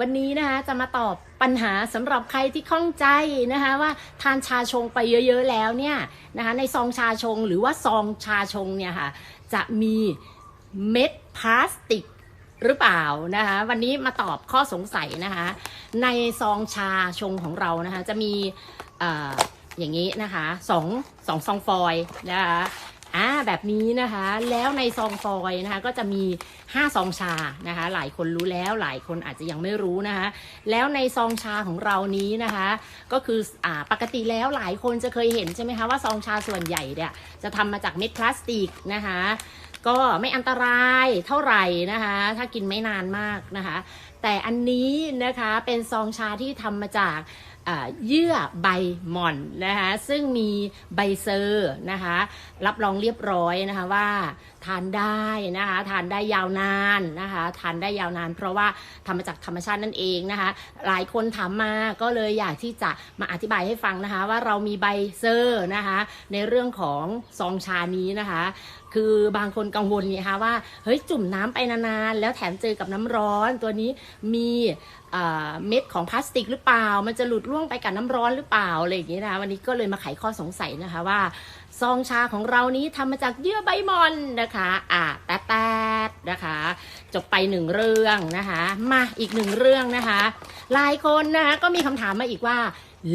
วันนี้นะคะจะมาตอบปัญหาสำหรับใครที่ข้องใจนะคะว่าทานชาชงไปเยอะ ๆ แล้วเนี่ยนะคะในซองชาชงหรือว่าซองชาชงเนี่ยค่ะจะมีเม็ดพลาสติกหรือเปล่านะคะวันนี้มาตอบข้อสงสัยนะคะในซองชาชงของเรานะคะจะมีอออย่างนี้นะคะสองสองซองฟอยล์นะคะ อ่าแบบนี้นะคะแล้วในซองฟอยนะคะก็จะมี 5 ซองชานะคะ หลายคนรู้แล้วหลายคนอาจจะยังไม่รู้นะคะ แล้วในซองชาของเรานี้นะคะ ก็คืออ่าปกติแล้วหลายคนจะเคยเห็นใช่ไหมคะว่าซองชาส่วนใหญ่เนี่ยจะทำมาจากเม็ดพลาสติกนะคะก็ไม่อันตรายเท่าไหร่นะคะ ถ้ากินไม่นานมากนะคะ แต่อันนี้นะคะเป็นซองชาที่ทำมาจาก เยื่อใบหม่อนนะคะซึ่งมีใบเซอร์นะคะรับรองเรียบร้อยนะคะว่าทานได้นะคะทานได้ยาวนานนะคะทานได้ยาวนาน เพราะว่าทำมาจากธรรมชาตินั่นเองนะคะหลายคนถามมาก็เลยอยากที่จะมาอธิบายให้ฟังนะคะว่าเรามีใบเซอร์นะคะในเรื่องของซองชานี้นะคะคือบางคนกังวลไงคะว่าเฮ้ยจุ่มน้ำไปนานๆแล้วแถมเจอกับน้ำร้อนตัวนี้มีเม็ดของพลาสติกหรือเปล่ามันจะหลุดร่วงไปกับน้ำร้อนหรือเปล่าอะไรอย่างนี้นะคะวันนี้ก็เลยมาไขข้อสงสัยนะคะว่า ซองชาของเรานี้ทำมาจากเยื่อใบมอนนะคะ อะแต๊ดๆนะคะ จบไปหนึ่งเรื่องนะคะ มาอีกหนึ่งเรื่องนะคะ หลายคนนะคะก็มีคำถามมาอีกว่า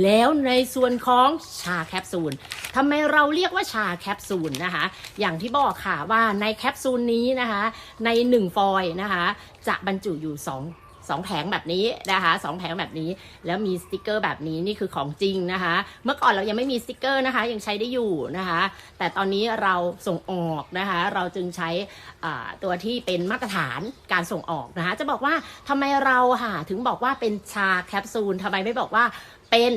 แล้วในส่วนของชาแคปซูลทำไมเราเรียกว่าชาแคปซูลนะคะ อย่างที่บอกค่ะว่าในแคปซูลนี้นะคะ ในหนึ่งฟอยล์นะคะ จะบรรจุอยู่ส สองแผงแบบนี้นะคะสองแผงแบบนี้ แล้วมีสติกเกอร์แบบนี้นี่คือของจริงนะคะ เมื่อก่อนเรายังไม่มีสติกเกอร์นะคะ ยังใช้ได้อยู่นะคะ แต่ตอนนี้เราส่งออกนะคะ เราจึงใช้ตัวที่เป็นมาตรฐานการส่งออกนะคะ จะบอกว่าทำไมเราค่ะถึงบอกว่าเป็นชาแคปซูลทำไมไม่บอกว่าเป็น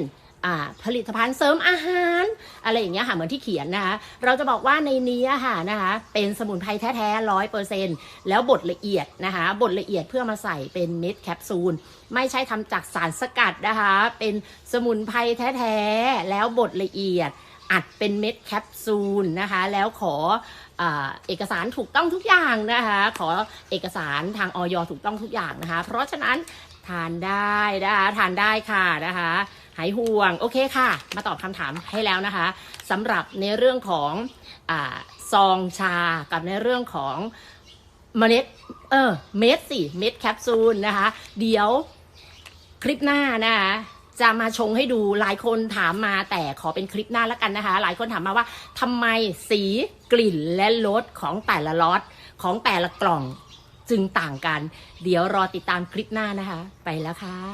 ผลิตภัณฑ์เสริมอาหาร อะไรอย่างเงี้ยค่ะเหมือนที่เขียนนะคะ เราจะบอกว่าในนี้อค่ะนะคะเป็นสมุนไพรแท้ๆร้อยเปอร์เซ็นแล้วบดละเอียดนะคะบดละเอียดเพื่อมาใส่เป็นเม็ดแคปซูล ไม่ใช่ทำจากสารสกัดนะคะ เป็นสมุนไพรแท้ๆแล้วบดละเอียดอัดเป็นเม็ดแคปซูลนะคะ แล้วขออเอกสารถูกต้องทุกอย่างนะคะ ขอเอกสารทางออยถูกต้องทุกอย่างนะคะ เพราะฉะนั้น ทานได้นะคะทานได้ค่ะนะคะ หายห่วงโอเคค่ะ มาตอบคำถามให้แล้วนะคะสำหรับในเรื่องของอซองชากับในเรื่องของเมล็ดเออเม็ดสิเม็ดแคปซูลนะคะ เดี๋ยวคลิปหน้านะคะจะมาชงให้ดูหลายคนถามมาแต่ขอเป็นคลิปหน้าแล้วกันนะคะ หลายคนถามมาว่าทำไมสีกลิ่นและรสของแต่ละล็อตของแต่ละกล่อง จึงต่างกัน เดี๋ยวรอติดตามคลิปหน้านะคะ ไปแล้วค่ะ